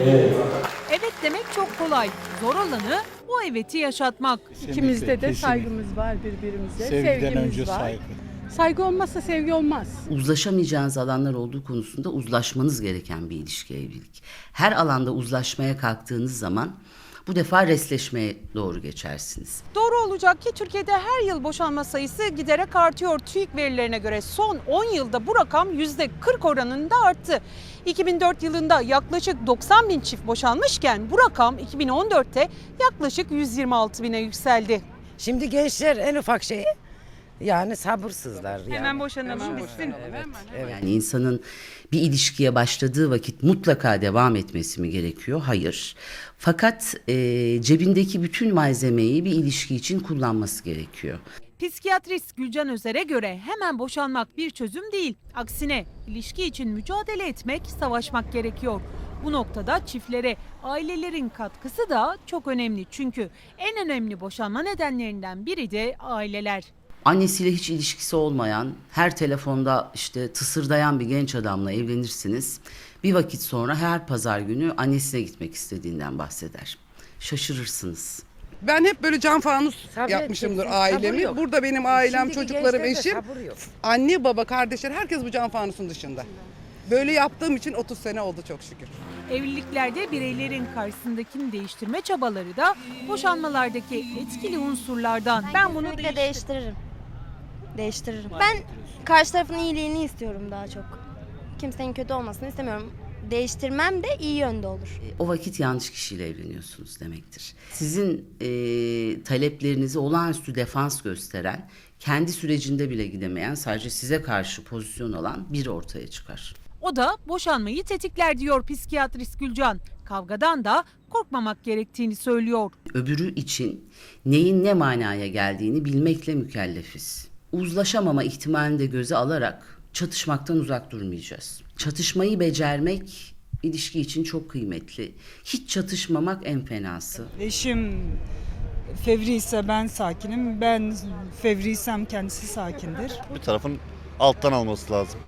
Evet demek çok kolay. Zor olanı o eveti yaşatmak. İkimizde de kesinlikle. saygımız var birbirimize. Sevgiden sevgimiz önce var. saygı. Saygı olmazsa sevgi olmaz. uzlaşamayacağınız alanlar olduğu konusunda uzlaşmanız gereken bir ilişki evlilik. Her alanda uzlaşmaya kalktığınız zaman bu defa resleşmeye doğru geçersiniz. Doğru olacak ki Türkiye'de her yıl boşanma sayısı giderek artıyor. TÜİK verilerine göre son 10 yılda bu rakam %40 oranında arttı. 2004 yılında yaklaşık 90 bin çift boşanmışken bu rakam 2014'te yaklaşık 126 bine yükseldi. Şimdi gençler en ufak şey yani sabırsızlar. Yani. Hemen boşanalım bitsin. Yani insanın bir ilişkiye başladığı vakit mutlaka devam etmesi mi gerekiyor? Hayır. Fakat e, cebindeki bütün malzemeyi bir ilişki için kullanması gerekiyor. Psikiyatrist Gülcan Özer'e göre hemen boşanmak bir çözüm değil. Aksine ilişki için mücadele etmek, savaşmak gerekiyor. Bu noktada çiftlere ailelerin katkısı da çok önemli. Çünkü en önemli boşanma nedenlerinden biri de aileler. Annesiyle hiç ilişkisi olmayan, her telefonda işte tısırdayan bir genç adamla evlenirsiniz. Bir vakit sonra her pazar günü annesine gitmek istediğinden bahseder. Şaşırırsınız. Ben hep böyle cam fanus Sabır yapmışımdır sabır ailemi. Burada benim ailem, Şimdiki çocuklarım, eşim. Anne, baba, kardeşler herkes bu cam fanusun dışında. Böyle yaptığım için 30 sene oldu çok şükür. Evliliklerde bireylerin karşısındakini değiştirme çabaları da boşanmalardaki etkili unsurlardan. Ben bunu Kesinlikle değiştiririm. Değiştiririm. Ben karşı tarafın iyiliğini istiyorum daha çok. Kimsenin kötü olmasını istemiyorum. Değiştirmem de iyi yönde olur. E, O vakit yanlış kişiyle evleniyorsunuz demektir. Sizin e, taleplerinizi olağanüstü defans gösteren, kendi sürecinde bile gidemeyen, sadece size karşı pozisyon alan biri ortaya çıkar. O da boşanmayı tetikler diyor psikiyatrist Gülcan. Kavgadan da korkmamak gerektiğini söylüyor. öbürü için neyin ne manaya geldiğini bilmekle mükellefiz. Uzlaşamama ihtimalini de göze alarak çatışmaktan uzak durmayacağız. Çatışmayı becermek ilişki için çok kıymetli. Hiç çatışmamak en fenası. Eşim fevri ise ben sakinim. Ben fevriysem kendisi sakindir. bir tarafın alttan alması lazım.